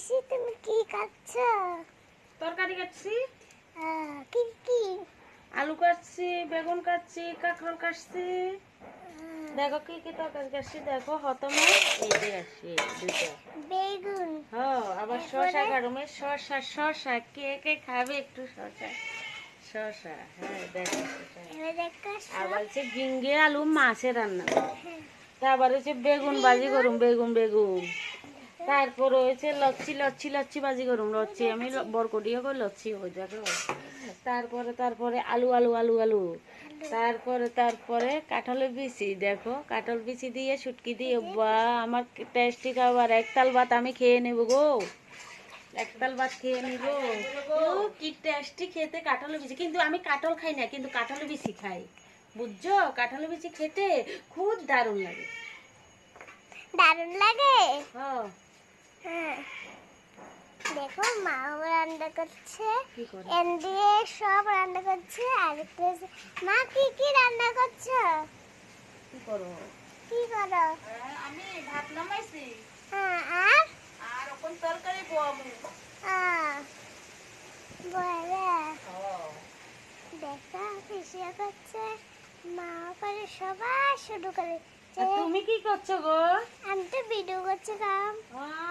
পিসি তুমি কি খাচ্ছ? তরকারি কাটছি কি কি? আলু কাটছি বেগুন কাটছি কাঁকরোল কাটছি। দেখো কি কি তরকারি কাটছি দেখো হতমে। এই যে আসছি দুইটা। বেগুন। হ্যাঁ আবার শশা কাটুমে শশা শশা কে কে খাবে একটু শশা শশা হ্যাঁ দেখো আবার হচ্ছে ঝিঙ্গে আলু মাছের রান্না। তারপর হচ্ছে বেগুন ভাজি করুম বেগুন বেগুন। তারপর হয়েছে লচ্ছি লচ্ছি লচ্ছি বাজি করুম লচ্ছি। আমি বরকটিও করি লচ্ছি হয়ে যাবে তারপরে তারপরে আলু আলু আলু আলু। তারপরে তারপরে কাঁঠালের বিচি দেখো। কাঁঠাল বিচি দিয়ে শুটকি দিয়ে বা আমার টেস্টি খাবার। একতাল ভাত আমি খেয়ে নেব গো। একতাল ভাত খেয়ে নিব। কি টেস্টি খেতে কাঁঠালের বিচি। কিন্তু আমি কাঁঠাল খাই না কিন্তু কাঁঠালের বিচি খাই। বুঝছ? কাঁঠালের বিচি খেতে খুব দারুণ লাগে। দারুণ লাগে? হ্যাঁ। দেখো মাও রান্না করছে। এন দিয়ে সব রান্না করছে আর মা কি কি রান্না করছ? কি করো? কি করো? আমি ভাত নামাইছি। হ্যাঁ আর? আর এখন তরকারি পোয়াবো আহ, বলে দেখো পিসিও করছে মাও করে সবাই শুরু করে তুমি কি করছ গো? আমি তো ভিডিও করছি কাম। আহ,